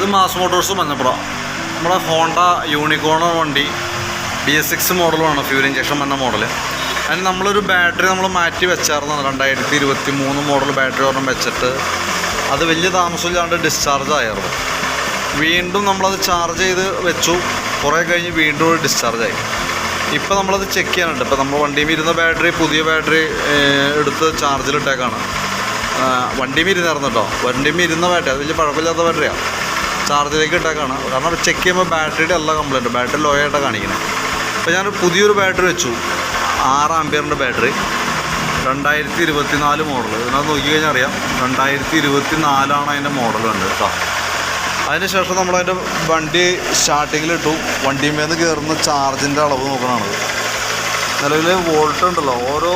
ഇത് mass Motors Manjappura നമ്മുടെ Honda യൂണിക്കോണ വണ്ടി ബി എസ് സിക്സ് മോഡലുമാണ് ഫ്യൂൽ ഇഞ്ചക്ഷൻ വന്ന മോഡൽ അതിന് നമ്മളൊരു ബാറ്ററി നമ്മൾ മാറ്റി വെച്ചായിരുന്നു. രണ്ടായിരത്തി ഇരുപത്തി മൂന്ന് മോഡൽ ബാറ്ററി ഒരെണ്ണം വെച്ചിട്ട് അത് വലിയ താമസമില്ലാണ്ട് ഡിസ്ചാർജ് ആയിരുന്നു. വീണ്ടും നമ്മളത് ചാർജ് ചെയ്ത് വെച്ചു. കുറേ കഴിഞ്ഞ് വീണ്ടും ഡിസ്ചാർജ് ആയി. ഇപ്പോൾ നമ്മളത് ചെക്ക് ചെയ്യാനുണ്ട്. ഇപ്പോൾ നമ്മൾ വണ്ടിയിൽ ഇരുന്ന ബാറ്ററി പുതിയ ബാറ്ററി എടുത്ത് ചാർജിലിട്ടേക്കാണ് വണ്ടിയിൽ ഇരുന്നായിരുന്നു കേട്ടോ വണ്ടിയിൽ ഇരുന്ന ബാറ്ററി അത് വലിയ കുഴപ്പമില്ലാത്ത ബാറ്ററിയാണ് ചാർജിലേക്ക് ഇട്ടേക്കാണ് കാരണം ചെക്ക് ചെയ്യുമ്പോൾ ബാറ്ററിയുടെ അല്ല കംപ്ലൈന്റ് ബാറ്ററി ലോ ആയിട്ടാണ് കാണിക്കുന്നത് അപ്പോൾ ഞാൻ പുതിയൊരു ബാറ്ററി വെച്ചു. ആറ് ആംബിയറിന്റെ ബാറ്ററി രണ്ടായിരത്തി ഇരുപത്തി നാല് മോഡൽ ഇതിനകത്ത് നോക്കി കഴിഞ്ഞാൽ അറിയാം. രണ്ടായിരത്തി ഇരുപത്തി നാലാണ് അതിന്റെ മോഡൽ ഉണ്ട് കേട്ടോ. അതിന് ശേഷം നമ്മളതിന്റെ വണ്ടി സ്റ്റാർട്ടിങ്ങിലിട്ടു വണ്ടിയിൽ നിന്ന് കയറുന്ന ചാർജിന്റെ അളവ് നോക്കണത് നിലവിൽ വോൾട്ട് ഉണ്ടല്ലോ. ഓരോ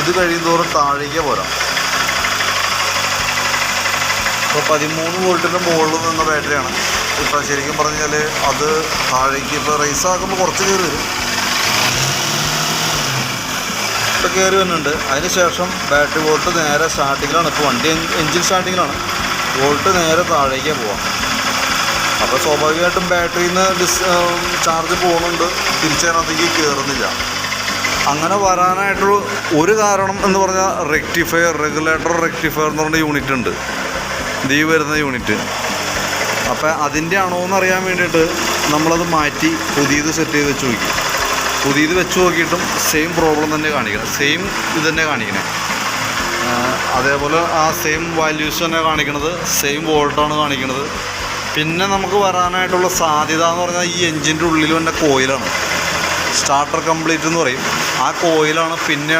ഇത് കഴിയുന്നതോറും താഴേക്ക് പോരാ. ഇപ്പോൾ പതിമൂന്ന് വോൾട്ടിന്റെ മുകളിൽ നിന്ന ബാറ്ററിയാണ് ഇപ്പോൾ ശരിക്കും പറഞ്ഞാൽ അത് താഴേക്ക് ഇപ്പോൾ റേസ് ആക്കുമ്പോൾ കുറച്ച് കയറി വരും. ഇപ്പോൾ കയറി വരുന്നുണ്ട്. അതിന് ശേഷം ബാറ്ററി വോൾട്ട് നേരെ സ്റ്റാർട്ടിങ്ങിലാണ് ഇപ്പോൾ വണ്ടി എഞ്ചിൻ സ്റ്റാർട്ടിങ്ങിലാണ് വോൾട്ട് നേരെ താഴേക്ക് പോവാം. അപ്പോൾ സ്വാഭാവികമായിട്ടും ബാറ്ററിയിൽ നിന്ന് ഡിസ് ചാർജ് പോകുന്നുണ്ട് തിരിച്ചതിനകത്തേക്ക് കയറുന്നില്ല അങ്ങനെ വരാനായിട്ടുള്ള ഒരു കാരണം എന്ന് പറഞ്ഞാൽ റെക്ടിഫയർ റെഗുലേറ്റർ റെക്ടിഫയർ എന്ന് പറഞ്ഞ യൂണിറ്റ് ഉണ്ട്. ദീ വരുന്ന യൂണിറ്റ്. അപ്പോൾ അതിന്റെ ആണോ എന്ന് അറിയാൻ വേണ്ടിയിട്ട് നമ്മളത് മാറ്റി പുതിയത് സെറ്റ് ചെയ്ത് വെച്ച് നോക്കി. പുതിയത് വെച്ച് നോക്കിയിട്ടും സെയിം പ്രോബ്ലം തന്നെ കാണിക്കണം. സെയിം ഇത് തന്നെ കാണിക്കണേ. അതേപോലെ ആ സെയിം വാല്യൂസ് തന്നെ കാണിക്കണത് സെയിം വോൾട്ടാണ് കാണിക്കണത്. പിന്നെ നമുക്ക് വരാനായിട്ടുള്ള സാധ്യത എന്ന് പറഞ്ഞാൽ ഈ എൻജിന്റെ ഉള്ളിൽ തന്നെ കോയിലാണ് സ്റ്റാർട്ടർ കംപ്ലീറ്റ് എന്ന് പറയും. ആ കോയിലാണ് പിന്നെ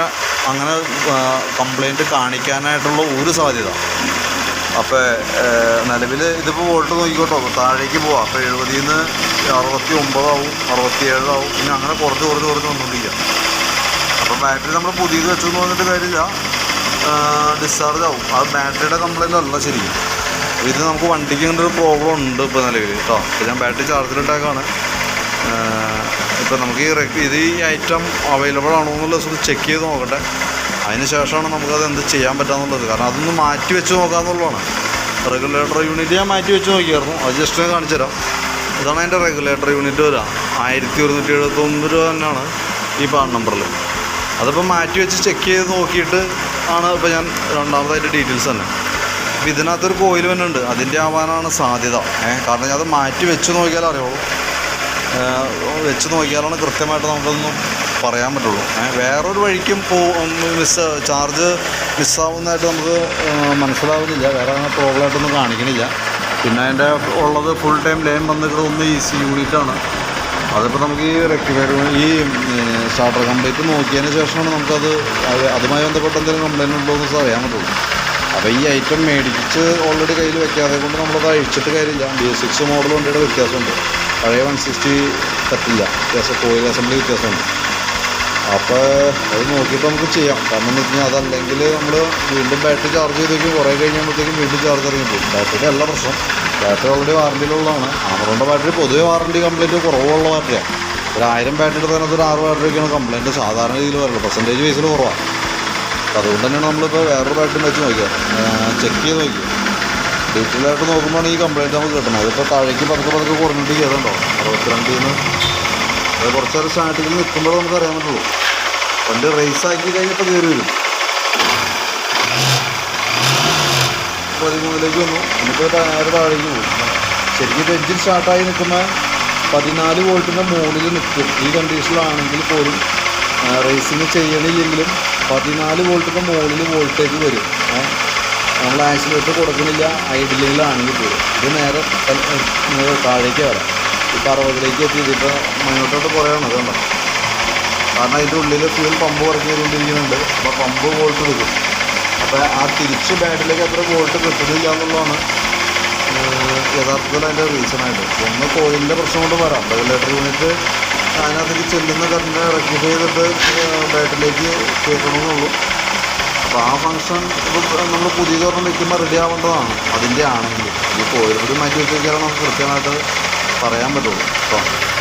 അങ്ങനെ കംപ്ലൈന്റ് കാണിക്കാനായിട്ടുള്ള ഒരു സാധ്യത. അപ്പോൾ നിലവിൽ ഇതിപ്പോൾ വോൾട്ട് നോക്കിക്കോട്ടോ. താഴേക്ക് പോവാം. അപ്പോൾ എഴുപതിൽ നിന്ന് അറുപത്തി ഒമ്പതാവും അറുപത്തി ഏഴാവും പിന്നെ അങ്ങനെ കുറച്ച് കുറച്ച് കുറച്ച് വന്നുകൊണ്ടിരിക്കുക അപ്പോൾ ബാറ്ററി നമ്മൾ പുതിയത് വെച്ചെന്ന് പറഞ്ഞിട്ട് കാര്യമില്ല. ഡിസ്ചാർജ് ആവും. അത് ബാറ്ററിയുടെ കംപ്ലൈന്റ് അല്ല ശരിക്കും ഇത് നമുക്ക് വണ്ടിക്ക് ഇങ്ങനെ ഒരു പ്രോബ്ലം ഉണ്ട് ഇപ്പോൾ നിലവിൽ കേട്ടോ ഇപ്പോൾ ഞാൻ ബാറ്ററി ചാർജിലിട്ടേക്കാണ് ഇപ്പോൾ നമുക്ക് ഈ ഇത് ഈ ഐറ്റം അവൈലബിൾ ആണോ എന്നുള്ളത് ചെക്ക് ചെയ്ത് നോക്കട്ടെ. അതിന് ശേഷമാണ് നമുക്കത് എന്ത് ചെയ്യാൻ പറ്റാന്നുള്ളത്. കാരണം അതൊന്ന് മാറ്റി വെച്ച് നോക്കാമെന്നുള്ളതാണ് റെഗുലേറ്റർ യൂണിറ്റ് ഞാൻ മാറ്റി വെച്ച് നോക്കിയായിരുന്നു. അത് ജസ്റ്റ് ഞാൻ കാണിച്ചു തരാം. ഇതാണ് അതിന്റെ റെഗുലേറ്റർ യൂണിറ്റ് വരിക. ആയിരത്തി ഒരുന്നൂറ്റി എഴുപത്തൊമ്പത് രൂപ തന്നെയാണ് ഈ പാൻ നമ്പറിൽ അതിപ്പോൾ മാറ്റി വെച്ച് ചെക്ക് ചെയ്ത് നോക്കിയിട്ട് ആണ് ഇപ്പോൾ ഞാൻ രണ്ടാമതായിട്ട് ഡീറ്റെയിൽസ് തന്നെ. അപ്പോൾ ഇതിനകത്തൊരു കോയിൽ തന്നെ ഉണ്ട്. അതിന്റെ ആവാനാണ് സാധ്യത. ഏഹ് കാരണം ഞാൻ അത് മാറ്റി വെച്ച് നോക്കിയാൽ അറിയുള്ളൂ. വെച്ച് നോക്കിയാലാണ് കൃത്യമായിട്ട് നമുക്കൊന്നും പറയാൻ പറ്റുള്ളൂ. വേറൊരു വഴിക്കും പോ മിസ് ചാർജ് മിസ്സാവുന്നതായിട്ട് നമുക്ക് മനസ്സിലാവുന്നില്ല. വേറെ അങ്ങനെ പ്രോബ്ലമായിട്ടൊന്നും കാണിക്കണില്ല. പിന്നെ അതിന്റെ ഉള്ളത് ഫുൾ ടൈം ലൈൻ വന്നിട്ട് ഒന്ന് ഈ സി യൂണിറ്റാണ് അതിപ്പോൾ നമുക്ക് ഈ റെക്ടിഫയർ ഈ സ്റ്റാർട്ടർ കംപ്ലീറ്റ് നോക്കിയതിന് ശേഷമാണ് നമുക്കത് അതുമായി ബന്ധപ്പെട്ട് എന്തെങ്കിലും കംപ്ലൈന്റ് ഉണ്ടോ എന്ന് അറിയാൻ പറ്റുള്ളൂ. അപ്പോൾ ഈ ഐറ്റം മേടിച്ച് ഓൾറെഡി കയ്യിൽ വെക്കാതെ കൊണ്ട് നമ്മളത് അഴിച്ചിട്ട് കാര്യമില്ല. ബി എസ് സിക്സ് മോഡൽ വണ്ടിയുടെ വ്യത്യാസമുണ്ട്. പഴയ വൺ സിക്സ്റ്റി പറ്റില്ല. വ്യത്യാസം കോയിൽ അസംബ്ലി വ്യത്യാസമുണ്ട്. അപ്പോൾ അത് നോക്കിയിട്ട് നമുക്ക് ചെയ്യാം. കാരണം എന്ന് വെച്ച് കഴിഞ്ഞാൽ അതല്ലെങ്കിൽ നമ്മൾ വീണ്ടും ബാറ്ററി ചാർജ് ചെയ്തേക്കും കുറേ കഴിയുമ്പോഴത്തേക്കും വീണ്ടും ചാർജ് ഇറങ്ങി പോകും ബാറ്ററി അല്ല പ്രശ്നം. ബാറ്ററി ഓൾറെഡി വാറണ്ടിയിലുള്ളതാണ് ആമറോണിന്റെ ബാറ്ററി പൊതുവേ വാറണ്ടി കംപ്ലൈന്റ് കുറവുള്ള ബാറ്ററിയാണ് ഒരു ആയിരം ബാറ്ററി എടുത്തതിനകത്ത് ഒരു ആറ് ബാറ്ററിയൊക്കെയാണ് കംപ്ലൈന്റ് സാധാരണ രീതിയിൽ വരുള്ളൂ പെർസെന്റേജ് വൈസിൽ കുറവാണ് അതുകൊണ്ട് തന്നെയാണ് നമ്മളിപ്പോൾ വേറൊരു ബാറ്ററി വെച്ച് നോക്കിയത്. ചെക്ക് ചെയ്ത് നോക്കി ഡീറ്റെയിൽ ആയിട്ട് നോക്കുമ്പോഴാണ് ഈ കംപ്ലൈന്റ് നമുക്ക് കിട്ടുന്നത് അതിപ്പോൾ താഴേക്ക് പതുക്കെ പതുക്കെ കുറഞ്ഞിട്ട് ചെയ്തിട്ടുണ്ടോ അറുപത്തിരണ്ടിൽ നിന്ന് അത് കുറച്ച് നേരം സ്റ്റാർട്ടിങ്ങിൽ നിൽക്കുമ്പോഴേ നമുക്ക് അറിയാൻ പറ്റുള്ളൂ. വണ്ടി റേസ് ആക്കി കഴിഞ്ഞപ്പോൾ കയറി വരും. പതിമൂന്നിലേക്ക് വന്നു. ഇനിയിപ്പോൾ നേരെ താഴേക്ക് പോകും. ശരിക്കും ഇപ്പോൾ എഞ്ചിൻ സ്റ്റാർട്ടായി നിൽക്കുന്ന പതിനാല് വോൾട്ടിന്റെ മുകളിൽ നിൽക്കും. ഈ കണ്ടീഷനിലാണെങ്കിൽ പോലും റേസിങ് ചെയ്യണില്ലെങ്കിലും പതിനാല് വോൾട്ടിന്റെ മുകളിൽ വോൾട്ടേജ് വരും. നമ്മൾ ആക്സിലേറ്റർ കൊടുക്കുന്നില്ല ഐഡിലിങ്ങിലാണെങ്കിൽ പോലും. ഇത് നേരെ താഴേക്ക് വരാം. ഇപ്പോൾ അറുപതിലേക്ക് എത്തി ഇതിപ്പോൾ മുന്നോട്ടോട്ട് കുറയാണ് അതുകൊണ്ടോ കാരണം അതിന്റെ ഉള്ളിൽ ഫ്യൂൽ പമ്പ് വർക്ക് ചെയ്തുകൊണ്ടിരിക്കുന്നുണ്ട്. അപ്പോൾ പമ്പ് വോൾട്ട് കിട്ടും അപ്പോൾ ആ തിരിച്ച് ബാറ്ററിയിലേക്ക് എത്ര വോൾട്ട് കിട്ടുന്നില്ല എന്നുള്ളതാണ് യഥാർത്ഥത്തിൽ അതിന്റെ റീസണായിട്ട് ഒന്ന് കോയിലിന്റെ പ്രശ്നം കൊണ്ട് വരാം. റെഗുലേറ്റർ യൂണിറ്റ് അതിനകത്തേക്ക് ചെല്ലുന്ന കറണ്ട് റെക്ടിഫൈ ചെയ്തിട്ട് ബാറ്ററിയിലേക്ക് കയറ്റണമെന്നുള്ളൂ അപ്പോൾ ആ ഫങ്ഷൻ നമ്മൾ നമ്മൾ പുതിയതൊരെണ്ണം വെക്കുമ്പോൾ റെഡി ആവേണ്ടതാണ്. അതിന്റെ ആണെങ്കിൽ. ഈ കോയിൽ കൂടി മാറ്റി വെച്ചേക്കാണ് നമുക്ക് കൃത്യമായിട്ട് പറയാൻ പറ്റുള്ളൂ.